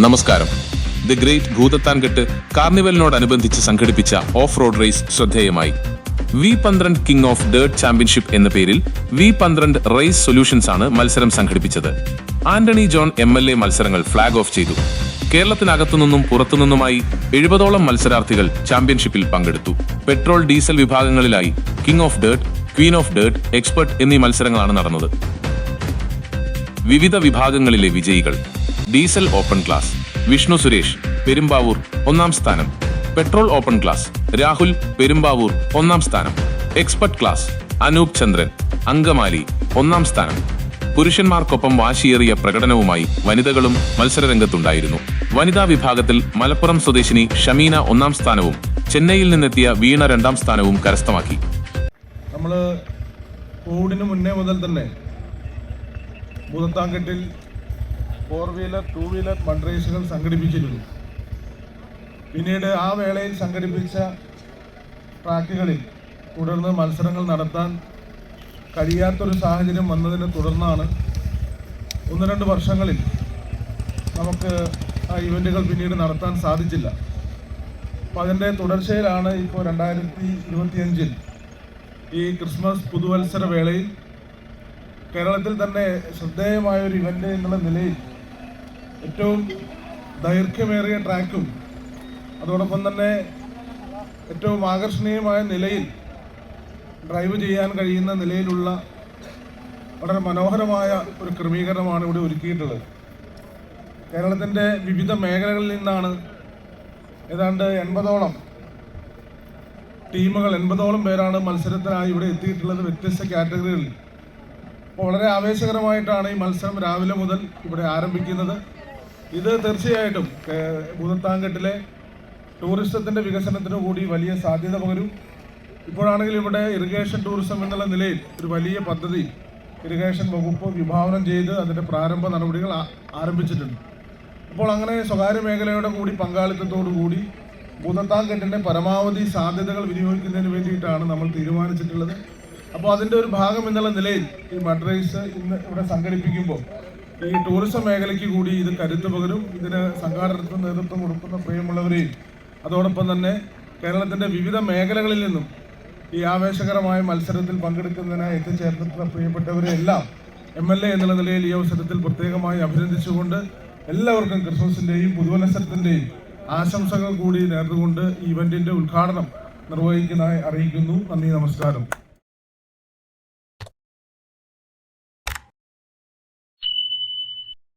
നമസ്കാരം. The great Bhoothathankettu കാർണിവലിനോടനുബന്ധിച്ച് സംഘടിപ്പിച്ച ഓഫ് റോഡ് റേസ് ശ്രദ്ധേയമായി. വി പന്ത്രണ്ട് കിങ് ഓഫ് ഡേർട്ട് ചാമ്പ്യൻഷിപ്പ് എന്ന പേരിൽ വി പന്ത്രണ്ട് റേസ് സൊല്യൂഷൻസ് ആണ് മത്സരം സംഘടിപ്പിച്ചത്. Antony John M L A മത്സരങ്ങൾ ഫ്ളാഗ് ഓഫ് ചെയ്തു. കേരളത്തിനകത്തുനിന്നും പുറത്തുനിന്നുമായി എഴുപതോളം മത്സരാർത്ഥികൾ ചാമ്പ്യൻഷിപ്പിൽ പങ്കെടുത്തു. Petrol diesel വിഭാഗങ്ങളിലായി king of dirt queen of dirt expert എന്നീ മത്സരങ്ങളാണ് നടന്നത്. വിവിധ വിഭാഗങ്ങളിലെ വിജയികൾ diesel open class Vishnu Suresh Perumbavoor ഒന്നാം സ്ഥാനം. Petrol open class Rahul Perumbavoor ഒന്നാം സ്ഥാനം. എക്സ്പെർട്ട് ക്ലാസ് അനൂപ് ചന്ദ്രൻ അങ്കമാലി ഒന്നാം സ്ഥാനം. പുരുഷന്മാർക്കൊപ്പം വാശിയേറിയ പ്രകടനവുമായി വനിതകളും മത്സരരംഗത്തുണ്ടായിരുന്നു. വനിതാ വിഭാഗത്തിൽ മലപ്പുറം സ്വദേശിനി ഷമീന ഒന്നാം സ്ഥാനവും ചെന്നൈയിൽ നിന്നെത്തിയ വീണ രണ്ടാം സ്ഥാനവും കരസ്ഥമാക്കി. നമ്മൾ കോവിഡിന് മുന്നേ മുതൽ തന്നെ ഭൂതത്താങ്കെട്ടിൽ four wheeler two wheeler fund റേസുകൾ സംഘടിപ്പിച്ചിരുന്നു. പിന്നീട് ആ വേളയിൽ സംഘടിപ്പിച്ച ട്രാക്കുകളിൽ തുടർന്ന് മത്സരങ്ങൾ നടത്താൻ കഴിയാത്തൊരു സാഹചര്യം വന്നതിനെ തുടർന്നാണ് ഒന്ന് രണ്ട് വർഷങ്ങളിൽ നമുക്ക് ആ ഇവന്റുകൾ പിന്നീട് നടത്താൻ സാധിച്ചില്ല. അപ്പോൾ അതിന്റെ തുടർച്ചയിലാണ് ഇപ്പോൾ രണ്ടായിരത്തി ഇരുപത്തിയഞ്ചിൽ ഈ ക്രിസ്മസ് പുതുവത്സര വേളയിൽ കേരളത്തിൽ തന്നെ ശ്രദ്ധേയമായ ഒരു ഇവന്റ് എന്നുള്ള നിലയിൽ ഏറ്റവും ദൈർഘ്യമേറിയ ട്രാക്കും അതോടൊപ്പം തന്നെ ഏറ്റവും ആകർഷണീയമായ നിലയിൽ ഡ്രൈവ് ചെയ്യാൻ കഴിയുന്ന നിലയിലുള്ള വളരെ മനോഹരമായ ഒരു ക്രമീകരണമാണ് ഇവിടെ ഒരുക്കിയിട്ടുള്ളത്. കേരളത്തിന്റെ വിവിധ മേഖലകളിൽ നിന്നാണ് ഏതാണ്ട് എൺപതോളം ടീമുകൾ എൺപതോളം പേരാണ് മത്സരത്തിനായി ഇവിടെ എത്തിയിട്ടുള്ളത് വ്യത്യസ്ത കാറ്റഗറികളിൽ. അപ്പോൾ വളരെ ആവേശകരമായിട്ടാണ് ഈ മത്സരം രാവിലെ മുതൽ ഇവിടെ ആരംഭിക്കുന്നത്. ഇത് തീർച്ചയായിട്ടും ഭൂതത്താങ്കട്ടിലെ ടൂറിസത്തിന്റെ വികസനത്തിന് കൂടി വലിയ സാധ്യത പകരും. ഇപ്പോഴാണെങ്കിൽ ഇവിടെ ഇറിഗേഷൻ ടൂറിസം എന്നുള്ള നിലയിൽ ഒരു വലിയ പദ്ധതി ഇറിഗേഷൻ വകുപ്പ് വിഭാവനം ചെയ്ത് അതിന്റെ പ്രാരംഭ നടപടികൾ ആരംഭിച്ചിട്ടുണ്ട്. അപ്പോൾ അങ്ങനെ സ്വകാര്യ മേഖലയുടെ കൂടി പങ്കാളിത്തത്തോടു കൂടി ഭൂതത്താങ്കെട്ടിന്റെ പരമാവധി സാധ്യതകൾ വിനിയോഗിക്കുന്നതിന് വേണ്ടിയിട്ടാണ് നമ്മൾ തീരുമാനിച്ചിട്ടുള്ളത്. അപ്പോൾ അതിന്റെ ഒരു ഭാഗം എന്നുള്ള നിലയിൽ ഈ മഡ്രൈസ് ഇന്ന് ഇവിടെ സംഘടിപ്പിക്കുമ്പോൾ ഈ ടൂറിസം മേഖലയ്ക്ക് കൂടി ഇത് കരുത്തു പകരും ഇതിന് സംഘാടനത്തിന് നേതൃത്വം കൊടുക്കുന്ന പ്രിയമുള്ളവരെയും അതോടൊപ്പം തന്നെ കേരളത്തിന്റെ വിവിധ മേഖലകളിൽ നിന്നും ഈ ആവേശകരമായ മത്സരത്തിൽ പങ്കെടുക്കുന്നതിനായി എത്തിച്ചേർന്നിട്ടുള്ള പ്രിയപ്പെട്ടവരെ എല്ലാം എം എൽ എ എന്നുള്ള നിലയിൽ ഈ അവസരത്തിൽ പ്രത്യേകമായി അഭിനന്ദിച്ചുകൊണ്ട് എല്ലാവർക്കും ക്രിസ്മസിന്റെയും പുതുവത്സരത്തിന്റെയും ആശംസകൾ കൂടി നേർന്നുകൊണ്ട് ഈ ഇവന്റിന്റെ ഉദ്ഘാടനം നിർവഹിക്കുന്നതായി അറിയിക്കുന്നു. നന്ദി നമസ്കാരം.